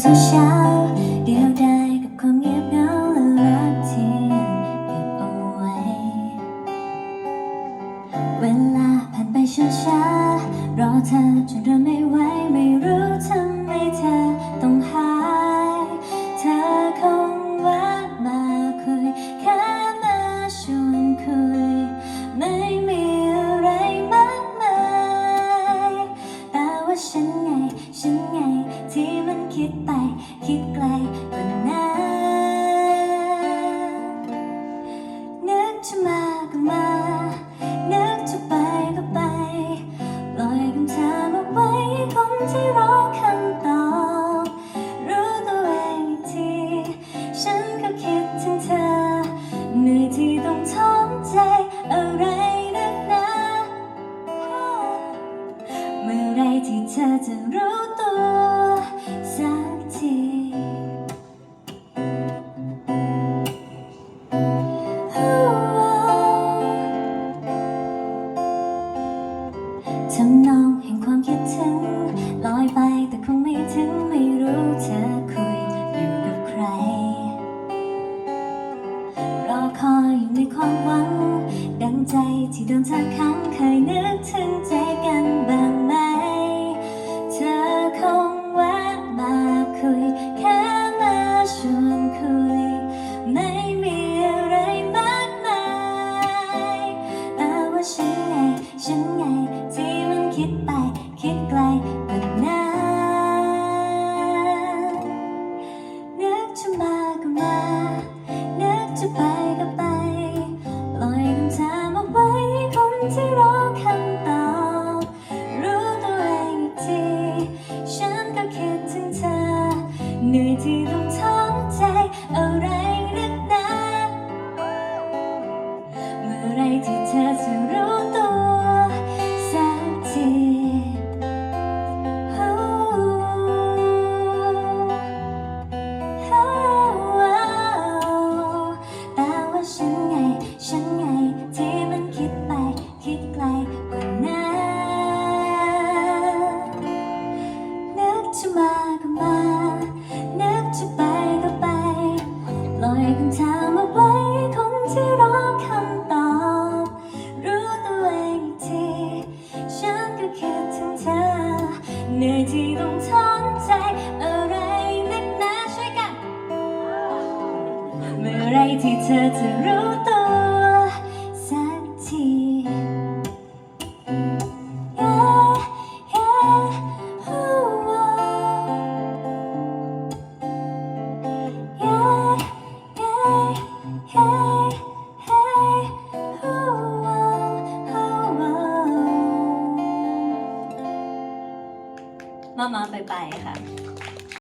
เธอเช้าเดียวดายกับความเงียบเหงาและรักที่ยังเก็บเอาไว้ เวลาผ่านไปช้าๆรอเธอจนเริ่มไม่ไหวไม่ คิดไกลกว่านั้นนึกจะมาก็มา นึกจะไปก็ไปปล่อยคำถามเอาไว้คนที่รอคำตอบ รู้ตัวเองอีกที ฉันก็คิดถึงเธอเหนื่อยที่ต้องท้องใจอะไรนักหนาเมื่อไรที่เธอจะรู้ตัว ถึงไม่รู้เธอคุยอยู่กับใคร รอคอยอยู่ในความหวัง ดังใจที่โดนเธอค้ำเคยนึกถึงใจกันบ้างไหม เธอคงแวะมาคุย แค่มาชวนคุย ไม่มีอะไรมากมายแต่ว่าฉันไง ฉันไงที่มันคิดไป ปล่อยคำถามเอ มามาไปไปค่ะ